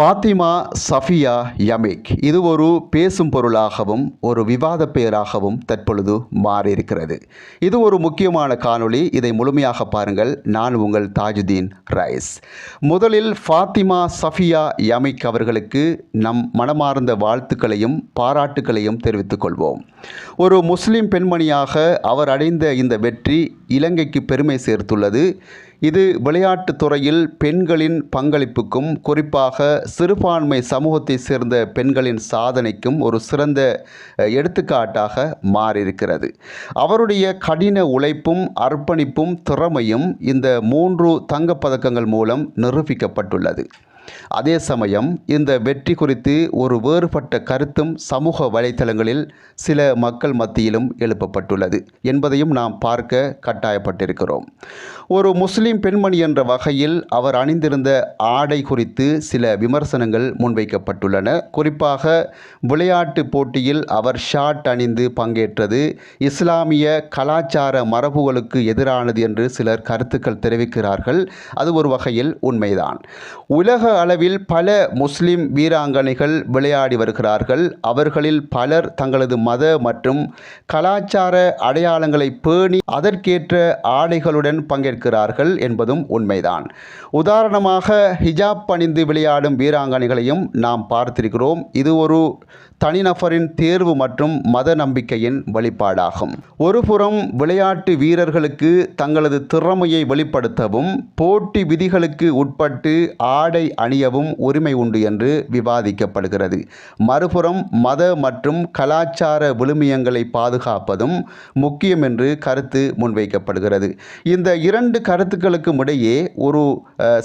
ஃபாத்திமா சஃபியா யமிக். இது ஒரு பேசும் பொருளாகவும் ஒரு விவாத பெயராகவும் தற்பொழுது மாறியிருக்கிறது. இது ஒரு முக்கியமான காணொளி. இதை முழுமையாக பாருங்கள். நான் உங்கள் தாஜுதீன் ரைஸ். முதலில் ஃபாத்திமா சஃபியா யமிக் அவர்களுக்கு நம் மனமார்ந்த வாழ்த்துக்களையும் பாராட்டுக்களையும் தெரிவித்துக் கொள்வோம். ஒரு முஸ்லிம் பெண்மணியாக அவர் அடைந்த இந்த வெற்றி இலங்கைக்கு பெருமை சேர்த்துள்ளது. இது விளையாட்டுத் துறையில் பெண்களின் பங்களிப்புக்கும் குறிப்பாக சிறுபான்மை சமூகத்தைச் சேர்ந்த பெண்களின் சாதனைக்கும் ஒரு சிறந்த எடுத்துக்காட்டாக மாறியிருக்கிறது. அவருடைய கடின உழைப்பும் அர்ப்பணிப்பும் திறமையும் இந்த மூன்று தங்கப்பதக்கங்கள் மூலம் நிரூபிக்கப்பட்டுள்ளது. அதே சமயம் இந்த வெற்றி குறித்து ஒரு வேறுபட்ட கருத்தும் சமூக வலைத்தளங்களில் சில மக்கள் மத்தியிலும் எழுப்பப்பட்டுள்ளது என்பதையும் நாம் பார்க்க கட்டாயப்பட்டிருக்கிறோம். ஒரு முஸ்லீம் பெண்மணி என்ற வகையில் அவர் அணிந்திருந்த ஆடை குறித்து சில விமர்சனங்கள் முன்வைக்கப்பட்டுள்ளன. குறிப்பாக விளையாட்டு போட்டியில் அவர் ஷார்ட் அணிந்து பங்கேற்றது. இஸ்லாமிய கலாச்சார மரபுகளுக்கு எதிரானது என்று சிலர் கருத்துக்கள் தெரிவிக்கிறார்கள். அது ஒரு வகையில் உண்மைதான். உலக அளவில் பல முஸ்லிம் வீராங்கனைகள் விளையாடி வருகிறார்கள். அவர்களில் பலர் தங்களது மத மற்றும் கலாச்சார அடையாளங்களை பேணி அதற்கேற்ற ஆடைகளுடன் இருக்கிறார்கள் என்பதும் உண்மைதான். உதாரணமாக ஹிஜாப் அணிந்து விளையாடும் வீராங்கனைகளையும் நாம் பார்த்திருக்கிறோம். இது ஒரு தனிநபரின் தேர்வு மற்றும் மத நம்பிக்கையின் வெளிப்பாடாகும். ஒருபுறம் விளையாட்டு வீரர்களுக்கு தங்களது திறமையை வெளிப்படுத்தவும் போட்டி விதிகளுக்கு உட்பட்டு ஆடை அணியவும் உரிமை உண்டு என்று விவாதிக்கப்படுகிறது. மறுபுறம் மத மற்றும் கலாச்சார விழுமியங்களை பாதுகாப்பதும் முக்கியம் என்று கருத்து முன்வைக்கப்படுகிறது. இந்த இரண்டு கருத்துக்களுக்கும் இடையே ஒரு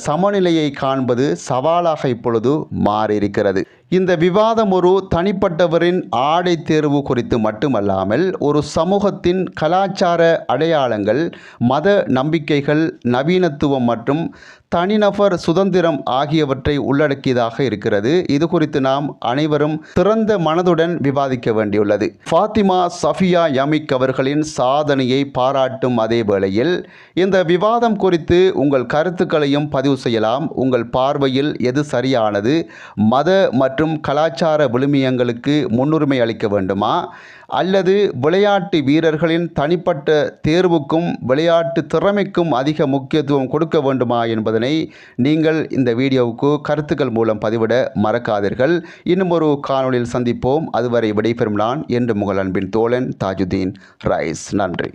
சமநிலையை காண்பது சவாலாக இப்பொழுது மாறியிருக்கிறது. இந்த விவாதம் ஒரு தனிப்பட்டவரின் ஆடை தேர்வு குறித்து மட்டுமல்லாமல் ஒரு சமூகத்தின் கலாச்சார அடையாளங்கள் மத நம்பிக்கைகள் நவீனத்துவம் மற்றும் தனிநபர் சுதந்திரம் ஆகியவற்றை உள்ளடக்கியதாக இருக்கிறது. இது குறித்து நாம் அனைவரும் திறந்த மனதுடன் விவாதிக்க வேண்டியுள்ளது. ஃபாத்திமா சஃபியா யமிக் அவர்களின் சாதனையை பாராட்டும் அதே வேளையில் இந்த விவாதம் குறித்து உங்கள் கருத்துக்களையும் பதிவு செய்யலாம். உங்கள் பார்வையில் எது சரியானது? மத மற்றும் மற்றும் கலாச்சார விழுமியங்களுக்கு முன்னுரிமை அளிக்க வேண்டுமா? அல்லது விளையாட்டு வீரர்களின் தனிப்பட்ட தேர்வுக்கும் விளையாட்டு திறமைக்கும் அதிக முக்கியத்துவம் கொடுக்க வேண்டுமா என்பதனை நீங்கள் இந்த வீடியோவுக்கு கருத்துக்கள் மூலம் பதிவிட மறக்காதீர்கள். இன்னும் ஒரு காணொளியில் சந்திப்போம். அதுவரை விடைபெறும் நான் என்று முகல் அன்பின் தோழன் தாஜுதீன் ரைஸ். நன்றி.